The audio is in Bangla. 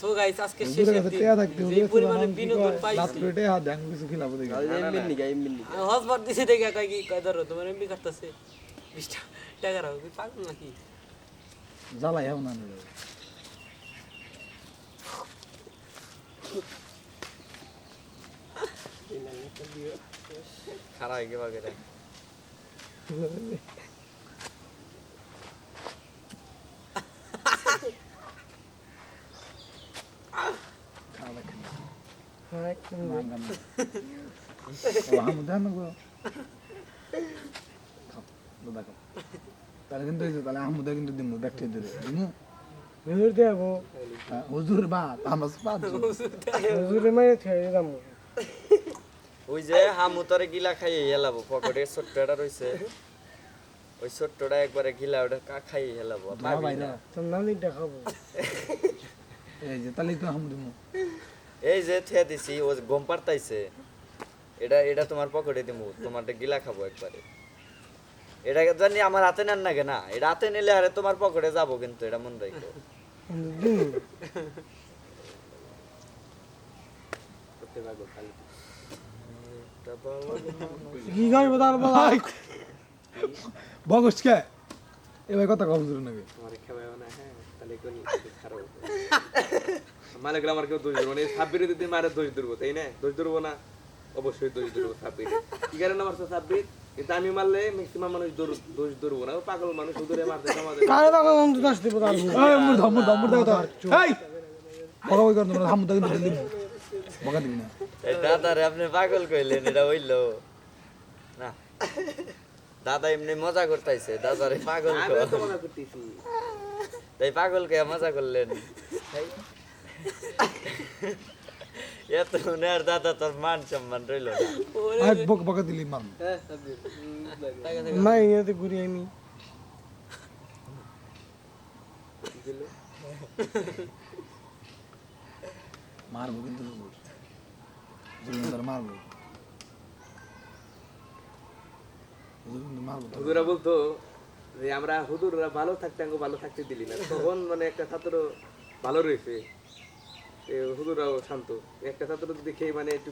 সো গাইস আজকে পরিমাণে কি বিনোদন পাইছি হাত কিছু খিলাবো দিছে দেখে কয় কি কয় ধরো তোমার এমবি কাটতাছে 20 টাকা রাখো কি পাগল নাকি জ্বালাই হবে না খারাপ গেবা খাওয়া খাই মান গান ও হামু দেন না গো খাও দাদা খাও তাহলে কিন্তু তাহলে হামুদা কিন্তু দিমু দেখতে দিলে দিমু হুজুর দেবো হুজুর বা আমার পাঁচ হুজুরে মাইরে ছেড়ে দাম ওই যে হামু তরে গিলা খাইয়ে হেলাবো পকেটে ছোট্ট একটা রইছে ওই ছোট্টটা একবারে গিলা ওটা কা খাইয়ে হেলাবো ধোয়া পাবি বাইরে না তোর নানি দেখাবো এই যে তাহলে তো হামু দিমু। এই যে থে দিছি ও গম পারতাইছে এটা এটা তোমার পকেটে দিমু তোমারটা গিলা খাব একবারে। এটা জানি আমার হাতে নেন নাকি না এটা হাতে নিলে আরে তোমার পকেটে যাব কিন্তু এটা মন রাখো কিন্তু দিন কি করব তার বলা বগস কে? এবার কথা কম হুজুর নাকি? মানে আমার কেউ দোষ ধরবো না। সাব্বির দিদি মারে দোষ ধরবো তাই না? দোষ ধরবো না? অবশ্যই দোষ ধরবো সাব্বির কি কারণে মারছে সাব্বির কিন্তু আমি মারলে ম্যাক্সিমাম মানুষ দোষ- ধরবো না। পাগল মানুষ ধরে মারতে আমাদের কারে দিব তার মুর ধম ধম মুর দাও এই! বই হামু দাও কিন্তু দিবি না। এই দাদারে আপনি পাগল কইলেন এটা হইল। না। দাদা এমনি মজা করতেছে দাদারে পাগল আমি কর। তো মনে করতেছি। তাই পাগল কে মজা করলেন। এত আর দাদা তোর মান সম্মান রইল না। বক বগা দিলি মার মাই নিয়ে ঘুরি আমি। মারবো কিন্তু মারবো। মারবো তো। বলতো যে আমরা হুদুররা ভালো থাকতে আঙ্গু ভালো থাকতে দিলি না। তখন মানে একটা ছাত্র ভালো রয়েছে হুদুরাও শান্ত। একটা ছাত্র যদি খেয়ে মানে একটু